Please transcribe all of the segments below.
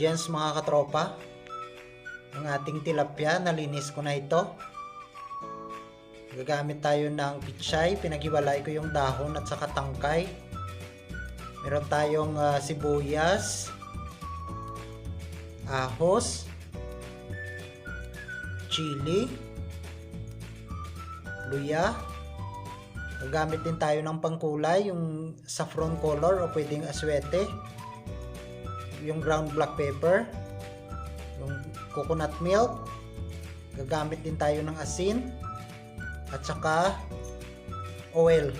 ingredients mga katropa. Ang ating tilapia, nalinis ko na ito. Gagamit tayo ng pichay, pinaghiwalay ko yung dahon at saka tangkay. Meron tayong ah, sibuyas, ahos, chili, luya. Gagamit din tayo ng pangkulay, yung saffron color o pwedeng aswete. Yung ground black pepper, yung coconut milk. Gagamit din tayo ng asin at saka oil.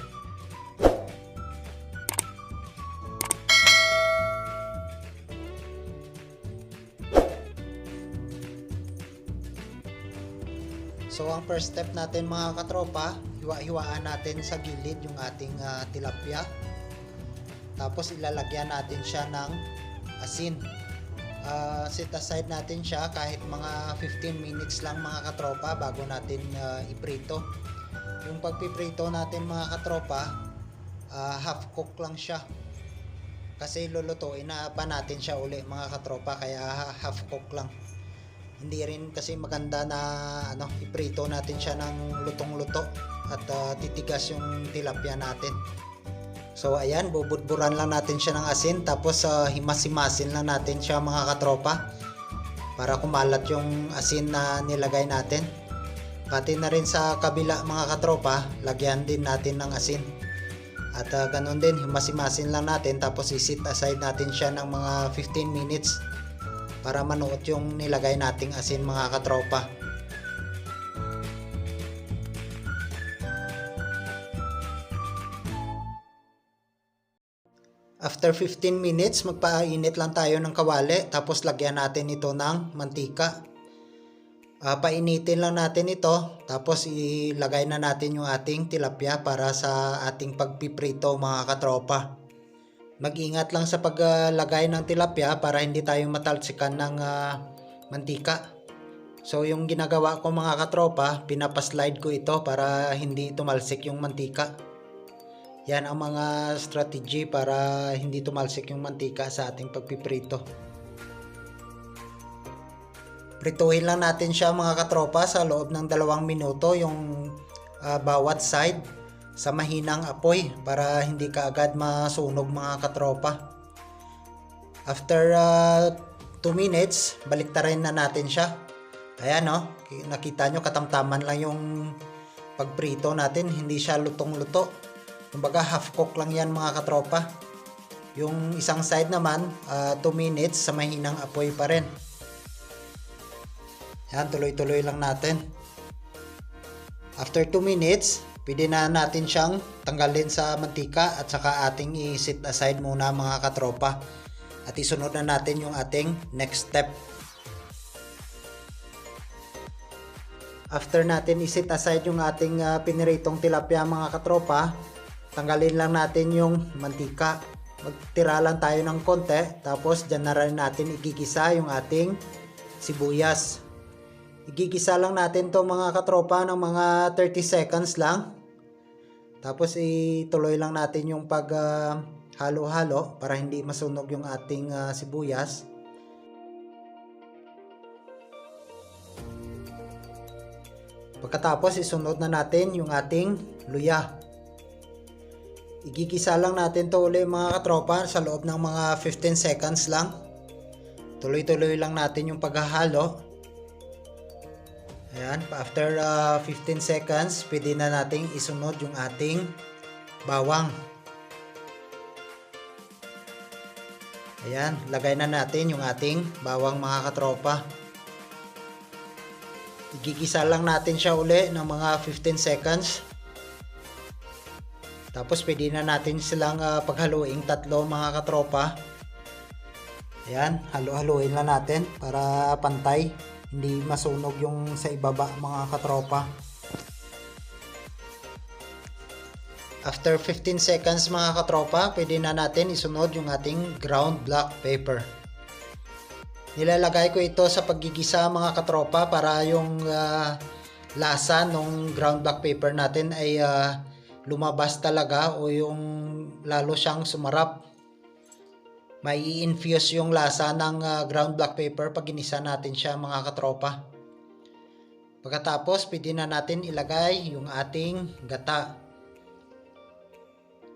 So ang first step natin mga katropa, hiwa-hiwaan natin sa gilid yung ating ah, tilapia. Tapos ilalagyan natin siya ng asin. Ah, set aside natin siya kahit mga 15 minutes lang mga katropa bago natin ah, iprito. Yung pagpiprito natin mga katropa, ah, half cook lang siya. Kasi lulutuin na pa natin siya uli mga katropa kaya half cook lang hindi rin kasi maganda na ano iprito natin siya ng lutong-luto at ah, titigas yung tilapia natin. So ayan, bubudburan lang natin siya ng asin tapos uh, himas-himasin lang natin siya mga katropa para kumalat yung asin na nilagay natin. Pati na rin sa kabila mga katropa, lagyan din natin ng asin. At uh, ganun din, himas-himasin lang natin tapos isit aside natin siya ng mga 15 minutes para manuot yung nilagay nating asin mga katropa. After 15 minutes, magpainit lang tayo ng kawali tapos lagyan natin ito ng mantika. Ah, painitin lang natin ito tapos ilagay na natin yung ating tilapia para sa ating pagpiprito mga katropa. Mag-ingat lang sa paglagay ng tilapia para hindi tayo matalsikan ng ah, mantika. So yung ginagawa ko mga katropa, pinapaslide ko ito para hindi tumalsik yung mantika. Yan ang mga strategy para hindi tumalsik yung mantika sa ating pagpiprito. Prituhin lang natin siya mga katropa sa loob ng dalawang minuto yung ah, bawat side sa mahinang apoy para hindi ka agad masunog mga katropa. After 2 minutes, baliktarin na natin siya. Ayan no, nakita nyo katamtaman lang yung pagprito natin, hindi siya lutong-luto. Kumbaga half cook lang yan mga katropa. Yung isang side naman, 2 minutes sa mahinang apoy pa rin. Yan, tuloy-tuloy lang natin. After 2 minutes, pwede na natin siyang tanggalin sa mantika at saka ating i-set aside muna mga katropa. At isunod na natin yung ating next step. After natin i-set aside yung ating uh, piniritong tilapia mga katropa, tanggalin lang natin yung mantika. Magtira lang tayo ng konti, tapos dyan na rin natin igigisa yung ating sibuyas. Igigisa lang natin to mga katropa ng mga 30 seconds lang. Tapos ituloy lang natin yung pag ah, halo-halo para hindi masunog yung ating ah, sibuyas. Pagkatapos isunod na natin yung ating luya. Igigisa lang natin to ulit mga katropa sa loob ng mga 15 seconds lang. Tuloy-tuloy lang natin yung paghahalo. Ayan, after uh, 15 seconds, pwede na nating isunod yung ating bawang. Ayan, lagay na natin yung ating bawang mga katropa. Igigisa lang natin siya uli ng mga 15 seconds. Tapos pwede na natin silang uh, paghaluing tatlo mga katropa. Ayan, halo-haluin lang natin para pantay. Hindi masunog yung sa ibaba mga katropa. After 15 seconds mga katropa, pwede na natin isunod yung ating ground black pepper. Nilalagay ko ito sa paggigisa mga katropa para yung ah, lasa ng ground black pepper natin ay ah, lumabas talaga o yung lalo siyang sumarap. May infuse yung lasa ng ah, ground black pepper pag ginisa natin siya mga katropa. Pagkatapos, pwede na natin ilagay yung ating gata.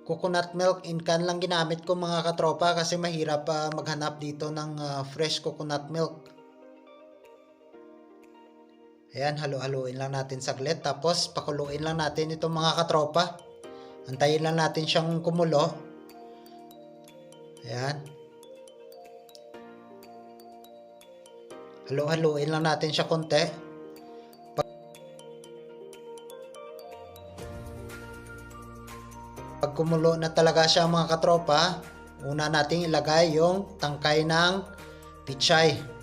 Coconut milk in can lang ginamit ko mga katropa kasi mahirap pa maghanap dito ng ah, fresh coconut milk. Ayan, halu-haluin lang natin saglit. Tapos, pakuluin lang natin itong mga katropa. Antayin lang natin siyang kumulo. Ayan. Halu-haluin lang natin siya konti. Pag kumulo na talaga siya mga katropa, una nating ilagay yung tangkay ng pichay.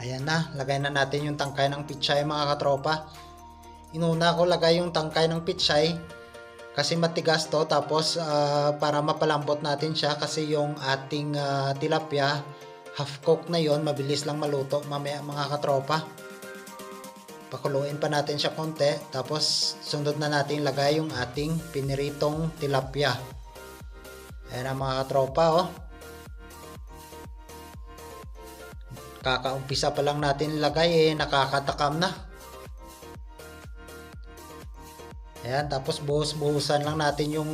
Ayan na, lagay na natin yung tangkay ng pichay mga katropa. Inuna ko lagay yung tangkay ng pichay kasi matigas to. Tapos ah, para mapalambot natin siya kasi yung ating ah, tilapia half cook na yon mabilis lang maluto mamaya mga katropa. Pakuluin pa natin siya konti tapos sunod na natin lagay yung ating piniritong tilapia. Ayan ang mga katropa oh kakaumpisa pa lang natin ilagay eh nakakatakam na Ayan, tapos buhos-buhusan lang natin yung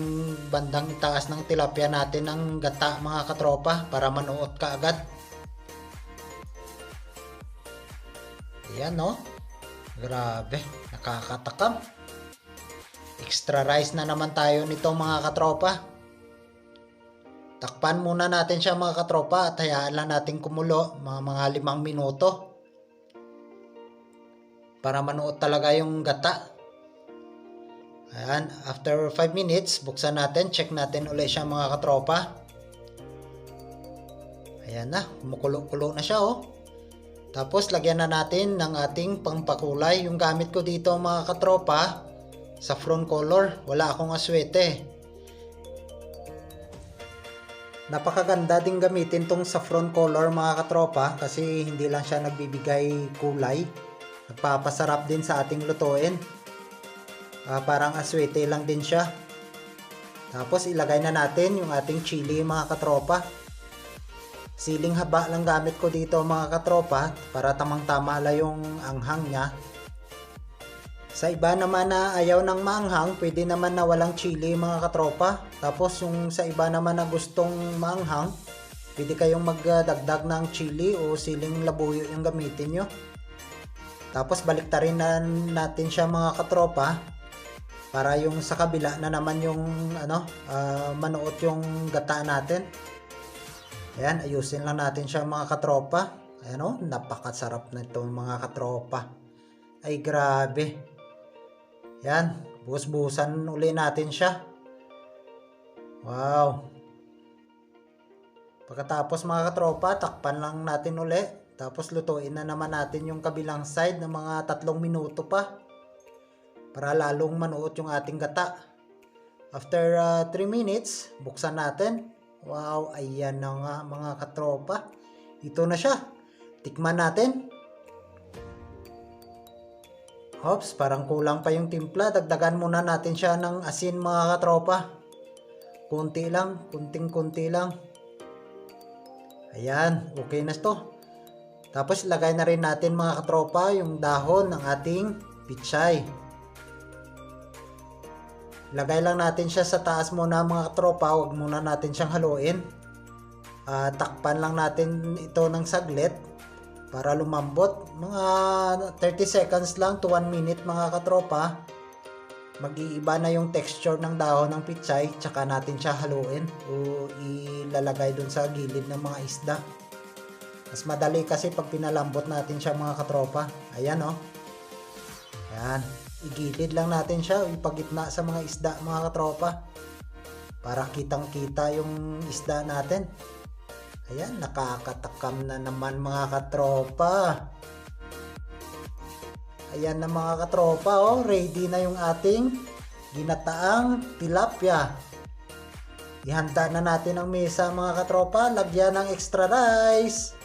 bandang itaas ng tilapia natin ng gata mga katropa para manuot ka agad. Ayan no. Grabe, nakakatakam. Extra rice na naman tayo nito mga katropa. Takpan muna natin siya mga katropa at hayaan lang natin kumulo mga mga limang minuto. Para manuot talaga yung gata. Ayan, after 5 minutes, buksan natin, check natin ulit siya mga katropa. Ayan na, kumukulo-kulo na siya oh. Tapos lagyan na natin ng ating pangpakulay. Yung gamit ko dito mga katropa, saffron color. Wala akong aswete. Napakaganda din gamitin tong saffron color mga katropa kasi hindi lang siya nagbibigay kulay. Nagpapasarap din sa ating lutuin. Ah, parang aswete lang din siya. Tapos ilagay na natin yung ating chili mga katropa. Siling haba lang gamit ko dito mga katropa para tamang-tama lang yung anghang niya. Sa iba naman na ayaw ng maanghang, pwede naman na walang chili mga katropa. Tapos yung sa iba naman na gustong maanghang, pwede kayong magdagdag ng chili o siling labuyo yung gamitin nyo. Tapos baliktarin na natin siya mga katropa para yung sa kabila na naman yung ano ah, manuot yung gata natin ayan ayusin lang natin siya mga katropa ayan o napakasarap na ito mga katropa ay grabe yan buhos-buhusan uli natin siya wow pagkatapos mga katropa takpan lang natin uli tapos lutuin na naman natin yung kabilang side ng mga tatlong minuto pa para lalong manuot yung ating gata. After 3 minutes, buksan natin. Wow, ayan na nga mga katropa. Ito na siya. Tikman natin. Hops, parang kulang pa yung timpla. Dagdagan muna natin siya ng asin mga katropa. Kunti lang, kunting-kunti lang. Ayan, okay na to. Tapos ilagay na rin natin mga katropa yung dahon ng ating pichay. Lagay lang natin siya sa taas muna mga tropa, huwag muna natin siyang haluin. Ah, takpan lang natin ito ng saglit para lumambot. Mga 30 seconds lang to 1 minute mga katropa. Mag-iiba na yung texture ng dahon ng pichay, tsaka natin siya haluin o ilalagay dun sa gilid ng mga isda. Mas madali kasi pag pinalambot natin siya mga katropa. Ayan oh. Ayan igilid lang natin siya ipagitna sa mga isda mga katropa para kitang kita yung isda natin ayan nakakatakam na naman mga katropa. Ayan na mga katropa oh ready na yung ating ginataang tilapia. Ihanda na natin ang mesa mga katropa. Lagyan ng extra rice